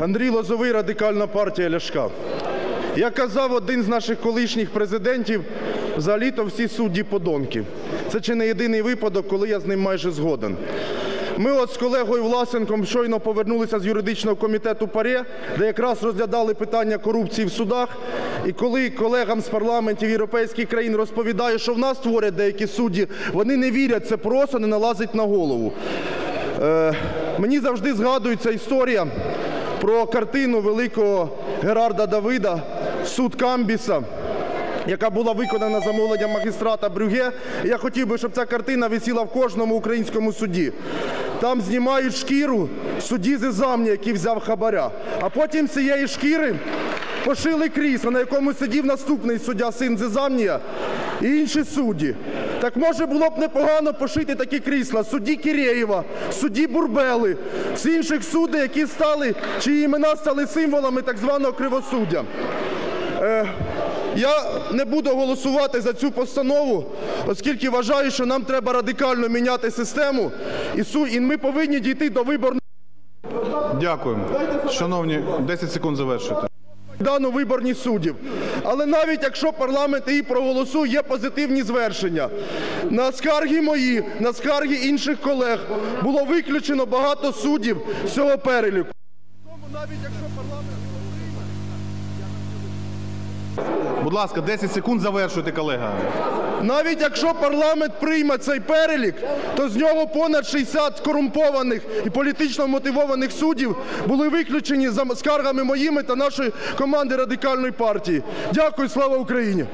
Андрій Лозовий, радикальна партія Ляшка. Як казав один з наших колишніх президентів, взагалі-то всі судді подонки. Це чи не єдиний випадок, коли я з ним майже згоден. Ми от з колегою Власенком щойно повернулися з юридичного комітету ПАРЄ, де якраз розглядали питання корупції в судах. І коли колегам з парламентів європейських країн розповідаю, що в нас творять деякі судді, вони не вірять, це просто не налазить на голову. Е, мені завжди згадується історія про картину великого Герарда Давида Суд Камбіса, яка була виконана замовленням магістрата Брюге. Я хотів би, щоб ця картина висіла в кожному українському суді. Там знімають шкіру судді Зизамні, який взяв хабаря. А потім цієї шкіри пошили крісло, на якому сидів наступний суддя син Зизамнія і інші судді. Так може було б непогано пошити такі крісла судді Кірєєва, судді Бурбели, з інших суддів, які стали, чиї імена стали символами так званого кривосуддя. Е, я не буду голосувати за цю постанову, оскільки вважаю, що нам треба радикально міняти систему, і ми повинні дійти до виборного Дякую. Шановні, 10 секунд завершуйте. Майдану виборні суддів. Але навіть якщо парламент її проголосує, є позитивні звершення. На скарги мої, на скарги інших колег було виключено багато суддів з цього переліку. Тому навіть якщо парламент Будь ласка, 10 секунд завершуйте, колега. Навіть якщо парламент прийме цей перелік, то з нього понад 60 корумпованих і політично мотивованих суддів були виключені за скаргами моїми та нашої команди радикальної партії. Дякую, слава Україні!